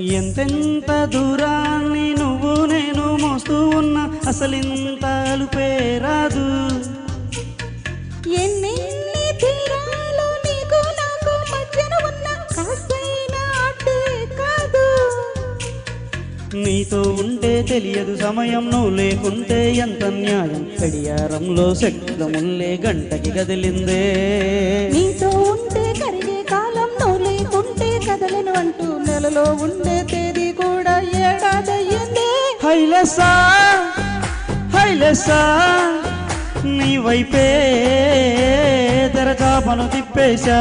ఎంతెంత దూరాన్ని నువ్వు నేను మోస్తూ ఉన్నా అసలింత అలుపే రాదు. నీతో ఉంటే తెలియదు సమయం నువ్వు లేకుంటే ఎంత న్యాయం. గడియారంలో శబ్దముల్లే గంటకి కదిలిందే. ఉండే తేదీ కూడా ఏడాదయ్యింది. హైలసా హైలసా నీ వైపే తెరచాపను తిప్పేశా.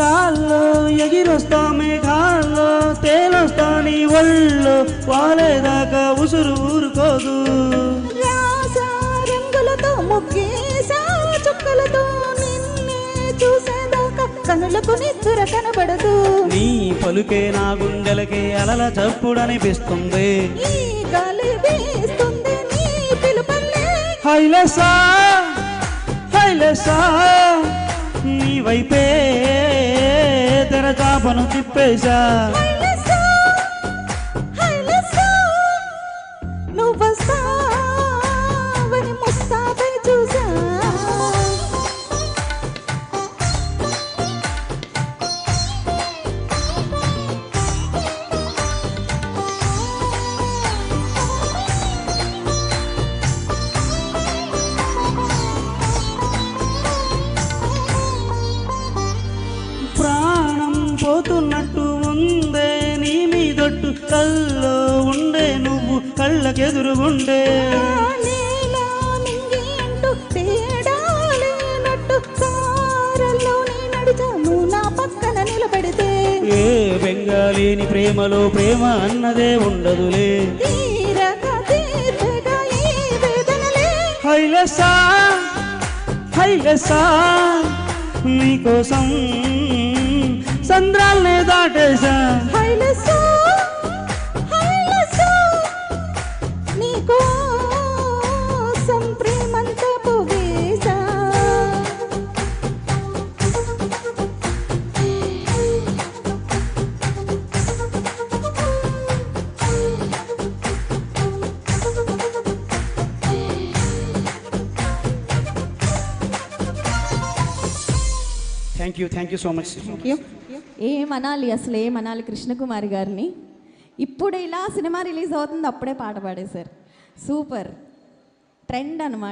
గాల్లో ఎగిరొస్తా మేఘాల్లో తేలొస్తా నీ ఒళ్ళో వాలేదాకా ఉసురు ఊరుకోదు. రంగులతో ముగ్గేసా చుక్కలతో నిన్నే చూసేదాకా కనులకు నిద్ర కనబడదు. నీ పలుకే నా గుండెలకే అలల చప్పుడనిపిస్తుంది. ఈ గాలి వీస్తుంది నీ పిలుపల్లే. హైలసా హైలసా నీ వైపే తెరచాపను తిప్పేశా హైలసా, పోతున్నట్టు ఉందే నీ మీదొట్టు కల్లో ఉండే నువ్వు కళ్ళకెదురుగుండే. ఏ బెంగాలీని ప్రేమలో ప్రేమ అన్నదే ఉండదులే. హైలసా హైలసా నీకోసం संद्राले दाटेश thank you thank you so much ఏమనాలి అసలు ఏమనాలి కృష్ణకుమారి గారిని? ఇప్పుడు ఇలా సినిమా రిలీజ్ అవుతుంది అప్పుడే పాట పాడేశారు. సూపర్. ట్రెండ్ అనమాట